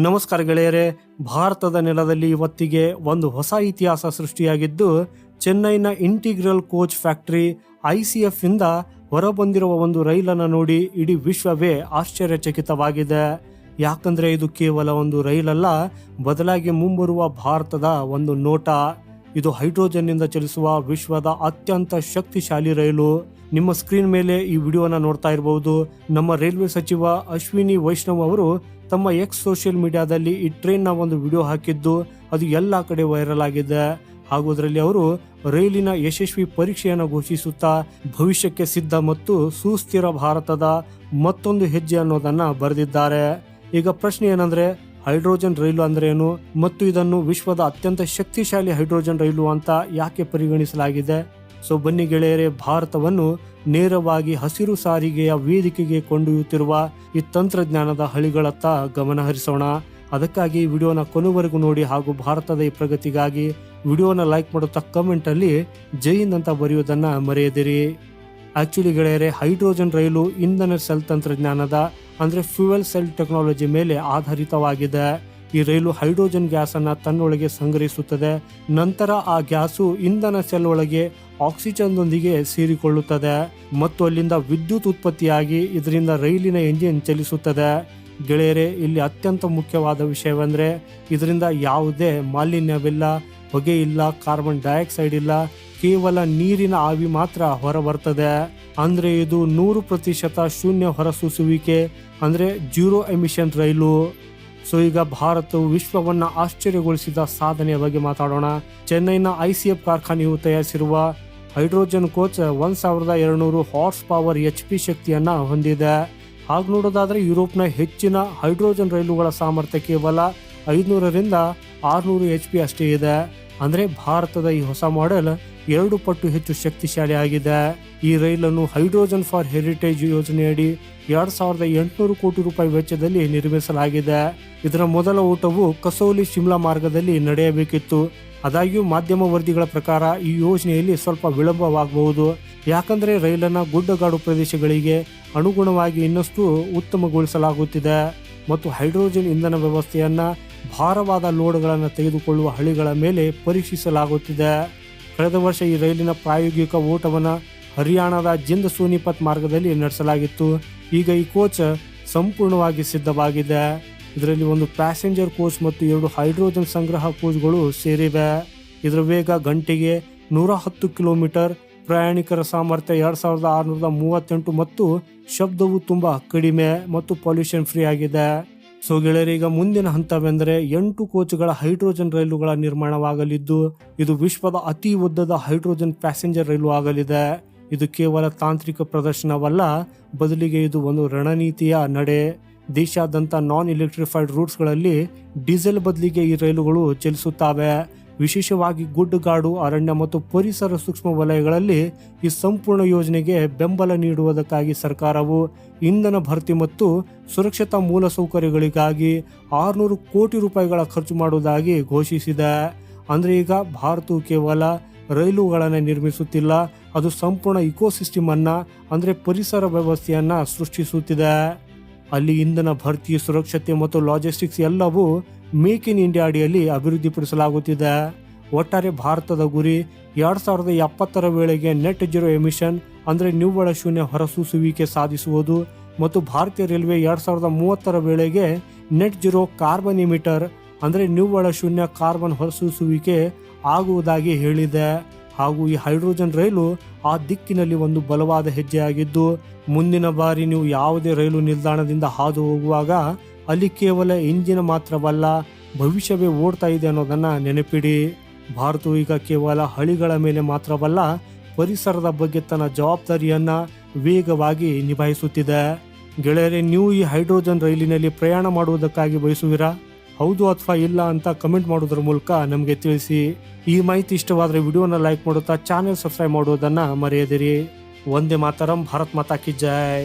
ನಮಸ್ಕಾರ ಗೆಳೆಯರೇ, ಭಾರತದ ನೆಲದಲ್ಲಿ ಇವತ್ತಿಗೆ ಒಂದು ಹೊಸ ಇತಿಹಾಸ ಸೃಷ್ಟಿಯಾಗಿದ್ದು, ಚೆನ್ನೈನ integral coach factory I C F ಇಂದ ಹೊರಬಂದಿರುವ ಒಂದು ರೈಲನ್ನು ನೋಡಿ ಇಡೀ ವಿಶ್ವವೇ ಆಶ್ಚರ್ಯಚಕಿತವಾಗಿದೆ. ಯಾಕಂದ್ರೆ ಇದು ಕೇವಲ ಒಂದು ರೈಲಲ್ಲ, ಬದಲಾಗಿ ಮುಂಬರುವ ಭಾರತದ ಒಂದು ನೋಟ. ಇದು ಹೈಡ್ರೋಜನ್ನಿಂದ ಚಲಿಸುವ ವಿಶ್ವದ ಅತ್ಯಂತ ಶಕ್ತಿಶಾಲಿ ರೈಲು. ನಿಮ್ಮ ಸ್ಕ್ರೀನ್ ಮೇಲೆ ಈ ವಿಡಿಯೋನ ನೋಡ್ತಾ ಇರಬಹುದು ನಮ್ಮ ರೈಲ್ವೆ ಸಚಿವ ಅಶ್ವಿನಿ ವೈಷ್ಣವ್ ಅವರು ತಮ್ಮ ಎಕ್ಸ್ ಸೋಷಿಯಲ್ ಮೀಡಿಯಾದಲ್ಲಿ ಈ ಟ್ರೈನ್ನ ಒಂದು ವಿಡಿಯೋ ಹಾಕಿದ್ದು. ಅದು ಎಲ್ಲ ಕಡೆ ವೈರಲ್ ಆಗಿದೆ. ಹಾಗೂ ಅದರಲ್ಲಿ ಅವರು ರೈಲಿನ ಯಶಸ್ವಿ ಪರೀಕ್ಷೆಯನ್ನು ಘೋಷಿಸುತ್ತಾ ಭವಿಷ್ಯಕ್ಕೆ ಸಿದ್ಧ ಮತ್ತು ಸುಸ್ಥಿರ ಭಾರತದ ಮತ್ತೊಂದು ಹೆಜ್ಜೆ ಅನ್ನೋದನ್ನ ಬರೆದಿದ್ದಾರೆ. ಈಗ ಪ್ರಶ್ನೆ ಏನಂದ್ರೆ ಹೈಡ್ರೋಜನ್ ರೈಲು ಅಂದ್ರೆ ಏನು? ಮತ್ತು ಇದನ್ನು ವಿಶ್ವದ ಅತ್ಯಂತ ಶಕ್ತಿಶಾಲಿ ಹೈಡ್ರೋಜನ್ ರೈಲು ಅಂತ ಯಾಕೆ ಪರಿಗಣಿಸಲಾಗಿದೆ? ಸೊ ಬನ್ನಿ ಗೆಳೆಯರೇ, ಭಾರತವನ್ನು ನೇರವಾಗಿ ಹಸಿರು ಸಾರಿಗೆಯ ವೇದಿಕೆಗೆ ಕೊಂಡೊಯ್ಯುತ್ತಿರುವ ಈ ತಂತ್ರಜ್ಞಾನದ ಹಳಿಗಳತ್ತ ಗಮನ ಹರಿಸೋಣ. ಅದಕ್ಕಾಗಿ ವಿಡಿಯೋನ ಕೊನೆವರೆಗೂ ನೋಡಿ ಹಾಗೂ ಭಾರತದ ಈ ಪ್ರಗತಿಗಾಗಿ ವಿಡಿಯೋನ ಲೈಕ್ ಮಾಡುತ್ತಾ ಕಮೆಂಟ್ ಅಲ್ಲಿ ಜೈ ಹಿಂದ್ ಅಂತ ಬರೆಯುವುದನ್ನ ಮರೆಯದಿರಿ. ಆಕ್ಚುಲಿ ಗೆಳೆಯರೆ, ಹೈಡ್ರೋಜನ್ ರೈಲು ಇಂಧನ ಸೆಲ್ ತಂತ್ರಜ್ಞಾನದ ಅಂದ್ರೆ ಫ್ಯೂಯಲ್ ಸೆಲ್ ಟೆಕ್ನಾಲಜಿ ಮೇಲೆ ಆಧಾರಿತವಾಗಿದೆ. ಈ ರೈಲು ಹೈಡ್ರೋಜನ್ ಗ್ಯಾಸ್ ತನ್ನೊಳಗೆ ಸಂಗ್ರಹಿಸುತ್ತದೆ. ನಂತರ ಆ ಗ್ಯಾಸು ಇಂಧನ ಸೆಲ್ ಒಳಗೆ ಆಕ್ಸಿಜನ್ದೊಂದಿಗೆ ಸೇರಿಕೊಳ್ಳುತ್ತದೆ. ಮತ್ತು ಅಲ್ಲಿಂದ ವಿದ್ಯುತ್ ಉತ್ಪತ್ತಿಯಾಗಿ ಇದರಿಂದ ರೈಲಿನ ಎಂಜಿನ್ ಚಲಿಸುತ್ತದೆ. ಗೆಳೆಯರೆ, ಇಲ್ಲಿ ಅತ್ಯಂತ ಮುಖ್ಯವಾದ ವಿಷಯವೆಂದ್ರೆ ಇದರಿಂದ ಯಾವುದೇ ಮಾಲಿನ್ಯವಿಲ್ಲ, ಹೊಗೆ ಇಲ್ಲ, ಕಾರ್ಬನ್ ಡೈಆಕ್ಸೈಡ್ ಇಲ್ಲ ಕೇವಲ ನೀರಿನ ಆವಿ ಮಾತ್ರ ಹೊರಬರ್ತದೆ. ಅಂದ್ರೆ ಇದು ನೂರು ಪ್ರತಿಶತ ಶೂನ್ಯ ಹೊರಸೂಸುವಿಕೆ, ಅಂದ್ರೆ ಜೀರೋ ಎಮಿಷನ್ ರೈಲು. ಸೊ ಈಗ ಭಾರತವು ವಿಶ್ವವನ್ನ ಆಶ್ಚರ್ಯಗೊಳಿಸಿದ ಸಾಧನೆಯ ಬಗ್ಗೆ ಮಾತಾಡೋಣ. ಚೆನ್ನೈನ ಐಸಿಎಫ್ ಕಾರ್ಖಾನೆಯು ತಯಾರಿಸಿರುವ ಹೈಡ್ರೋಜನ್ ಕೋಚ್ ಒಂದ್ ಸಾವಿರದ ಎರಡ್ನೂರು ಹಾರ್ಸ್ ಪವರ್ ಎಚ್ ಪಿ ಶಕ್ತಿಯನ್ನ ಹೊಂದಿದೆ. ಹಾಗೆ ನೋಡೋದಾದ್ರೆ ಯುರೋಪ್ನ ಹೆಚ್ಚಿನ ಹೈಡ್ರೋಜನ್ ರೈಲುಗಳ ಸಾಮರ್ಥ್ಯ ಕೇವಲ ಐದುನೂರರಿಂದ ಆರುನೂರು ಎಚ್ ಪಿ ಅಷ್ಟೇ ಇದೆ. ಅಂದ್ರೆ ಭಾರತದ ಈ ಹೊಸ ಮಾಡೆಲ್ ಎರಡು ಪಟ್ಟು ಹೆಚ್ಚು ಶಕ್ತಿಶಾಲಿ ಆಗಿದೆ. ಈ ರೈಲನ್ನು ಹೈಡ್ರೋಜನ್ ಫಾರ್ ಹೆರಿಟೇಜ್ ಯೋಜನೆಯಡಿ ಎರಡ್ ಸಾವಿರದ ಎಂಟುನೂರು ಕೋಟಿ ರೂಪಾಯಿ ವೆಚ್ಚದಲ್ಲಿ ನಿರ್ಮಿಸಲಾಗಿದೆ. ಇದರ ಮೊದಲ ಓಟವು ಕಸೌಲಿ ಶಿಮ್ಲಾ ಮಾರ್ಗದಲ್ಲಿ ನಡೆಯಬೇಕಿತ್ತು. ಆದಾಗ್ಯೂ ಮಾಧ್ಯಮ ವರದಿಗಳ ಪ್ರಕಾರ ಈ ಯೋಜನೆಯಲ್ಲಿ ಸ್ವಲ್ಪ ವಿಳಂಬವಾಗಬಹುದು. ಯಾಕಂದ್ರೆ ರೈಲನ್ನ ಗುಡ್ಡಗಾಡು ಪ್ರದೇಶಗಳಿಗೆ ಅನುಗುಣವಾಗಿ ಇನ್ನಷ್ಟು ಉತ್ತಮಗೊಳಿಸಲಾಗುತ್ತಿದೆ. ಮತ್ತು ಹೈಡ್ರೋಜನ್ ಇಂಧನ ವ್ಯವಸ್ಥೆಯನ್ನ ಭಾರವಾದ ಲೋಡ್ಗಳನ್ನು ತೆಗೆದುಕೊಳ್ಳುವ ಹಳಿಗಳ ಮೇಲೆ ಪರೀಕ್ಷಿಸಲಾಗುತ್ತಿದೆ. ಕಳೆದ ವರ್ಷ ಈ ರೈಲಿನ ಪ್ರಾಯೋಗಿಕ ಓಟವನ್ನು ಹರಿಯಾಣದ ಜಿಂದ್ ಸೋನಿಪತ್ ಮಾರ್ಗದಲ್ಲಿ ನಡೆಸಲಾಗಿತ್ತು. ಈಗ ಈ ಕೋಚ್ ಸಂಪೂರ್ಣವಾಗಿ ಸಿದ್ಧವಾಗಿದೆ. ಇದರಲ್ಲಿ ಒಂದು ಪ್ಯಾಸೆಂಜರ್ ಕೋಚ್ ಮತ್ತು ಎರಡು ಹೈಡ್ರೋಜನ್ ಸಂಗ್ರಹ ಕೋಚ್ಗಳು ಸೇರಿವೆ. ಇದರ ವೇಗ ಗಂಟೆಗೆ ನೂರ ಹತ್ತು ಕಿಲೋಮೀಟರ್, ಪ್ರಯಾಣಿಕರ ಸಾಮರ್ಥ್ಯ ಎರಡ್ ಸಾವಿರದ ಆರುನೂರ ಮೂವತ್ತೆಂಟು ಮತ್ತು ಶಬ್ದವು ತುಂಬಾ ಕಡಿಮೆ ಮತ್ತು ಪೊಲ್ಯೂಷನ್ ಫ್ರೀ ಆಗಿದೆ. ಸೊ ಗೆಳೆಯರೀಗ ಮುಂದಿನ ಹಂತವೆಂದರೆ ಎಂಟು ಕೋಚ್ಗಳ ಹೈಡ್ರೋಜನ್ ರೈಲುಗಳ ನಿರ್ಮಾಣವಾಗಲಿದ್ದು, ಇದು ವಿಶ್ವದ ಅತಿ ಉದ್ದದ ಹೈಡ್ರೋಜನ್ ಪ್ಯಾಸೆಂಜರ್ ರೈಲು ಆಗಲಿದೆ. ಇದು ಕೇವಲ ತಾಂತ್ರಿಕ ಪ್ರದರ್ಶನವಲ್ಲ, ಬದಲಿಗೆ ಇದು ಒಂದು ರಣನೀತಿಯ ನಡೆ. ದೇಶಾದ್ಯಂತ ನಾನ್ ಎಲೆಕ್ಟ್ರಿಫೈಡ್ ರೂಟ್ಸ್ಗಳಲ್ಲಿ ಡೀಸೆಲ್ ಬದಲಿಗೆ ಈ ರೈಲುಗಳು ಚಲಿಸುತ್ತವೆ. ವಿಶೇಷವಾಗಿ ಗುಡ್ಡಗಾಡು, ಅರಣ್ಯ ಮತ್ತು ಪರಿಸರ ಸೂಕ್ಷ್ಮ ವಲಯಗಳಲ್ಲಿ ಈ ಸಂಪೂರ್ಣ ಯೋಜನೆಗೆ ಬೆಂಬಲ ನೀಡುವುದಕ್ಕಾಗಿ ಸರ್ಕಾರವು ಇಂಧನ ಭರ್ತಿ ಮತ್ತು ಸುರಕ್ಷತಾ ಮೂಲಸೌಕರ್ಯಗಳಿಗಾಗಿ ಆರುನೂರು ಕೋಟಿ ರೂಪಾಯಿಗಳ ಖರ್ಚು ಮಾಡುವುದಾಗಿ ಘೋಷಿಸಿದೆ. ಅಂದರೆ ಈಗ ಭಾರತವು ಕೇವಲ ರೈಲುಗಳನ್ನು ನಿರ್ಮಿಸುತ್ತಿಲ್ಲ, ಅದು ಸಂಪೂರ್ಣ ಇಕೋಸಿಸ್ಟಮನ್ನು, ಅಂದರೆ ಪರಿಸರ ವ್ಯವಸ್ಥೆಯನ್ನು ಸೃಷ್ಟಿಸುತ್ತಿದೆ. ಅಲ್ಲಿ ಇಂಧನ ಭರ್ತಿ ಸುರಕ್ಷತೆ ಮತ್ತು ಲಾಜಿಸ್ಟಿಕ್ಸ್ ಎಲ್ಲವೂ ಮೇಕ್ ಇನ್ ಇಂಡಿಯಾ ಅಡಿಯಲ್ಲಿ ಅಭಿವೃದ್ಧಿಪಡಿಸಲಾಗುತ್ತಿದೆ. ಒಟ್ಟಾರೆ ಭಾರತದ ಗುರಿ ಎರಡ್ ಸಾವಿರದ ಎಪ್ಪತ್ತರ ವೇಳೆಗೆ ನೆಟ್ ಜೀರೋ ಎಮಿಷನ್ ಅಂದ್ರೆ ನಿವ್ವಳ ಶೂನ್ಯ ಹೊರಸೂಸುವಿಕೆ ಸಾಧಿಸುವುದು ಮತ್ತು ಭಾರತೀಯ ರೈಲ್ವೆ ಎರಡ್ ಸಾವಿರದ ಮೂವತ್ತರ ವೇಳೆಗೆ ನೆಟ್ ಜೀರೋ ಕಾರ್ಬನ್ ಇಮಿಟರ್ ಅಂದ್ರೆ ನಿವ್ವಳ ಶೂನ್ಯ ಕಾರ್ಬನ್ ಹೊರಸೂಸುವಿಕೆ ಆಗುವುದಾಗಿ ಹೇಳಿದೆ. ಹಾಗೂ ಈ ಹೈಡ್ರೋಜನ್ ರೈಲು ಆ ದಿಕ್ಕಿನಲ್ಲಿ ಒಂದು ಬಲವಾದ ಹೆಜ್ಜೆಯಾಗಿದ್ದು, ಮುಂದಿನ ಬಾರಿ ನೀವು ಯಾವುದೇ ರೈಲು ನಿಲ್ದಾಣದಿಂದ ಹಾದು ಹೋಗುವಾಗ ಅಲ್ಲಿ ಕೇವಲ ಇಂಜಿನ್ ಮಾತ್ರವಲ್ಲ, ಭವಿಷ್ಯವೇ ಓಡ್ತಾ ಇದೆ ಅನ್ನೋದನ್ನ ನೆನಪಿಡಿ. ಭಾರತವು ಈಗ ಕೇವಲ ಹಳಿಗಳ ಮೇಲೆ ಮಾತ್ರವಲ್ಲ, ಪರಿಸರದ ಬಗ್ಗೆ ತನ್ನ ಜವಾಬ್ದಾರಿಯನ್ನ ವೇಗವಾಗಿ ನಿಭಾಯಿಸುತ್ತಿದೆ. ಗೆಳೆಯರೆ, ನೀವು ಈ ಹೈಡ್ರೋಜನ್ ರೈಲಿನಲ್ಲಿ ಪ್ರಯಾಣ ಮಾಡುವುದಕ್ಕಾಗಿ ಬಯಸುವಿರಾ? ಹೌದು ಅಥವಾ ಇಲ್ಲ ಅಂತ ಕಮೆಂಟ್ ಮಾಡೋದ್ರ ಮೂಲಕ ನಮಗೆ ತಿಳಿಸಿ. ಈ ಮಾಹಿತಿ ಇಷ್ಟವಾದರೆ ವಿಡಿಯೋನ ಲೈಕ್ ಮಾಡುತ್ತಾ ಚಾನೆಲ್ ಸಬ್ಸ್ಕ್ರೈಬ್ ಮಾಡುವುದನ್ನು ಮರೆಯದಿರಿ. ಒಂದೇ ಮಾತರಂ, ಭಾರತ್ ಮಾತಾ ಕಿ ಜೈ.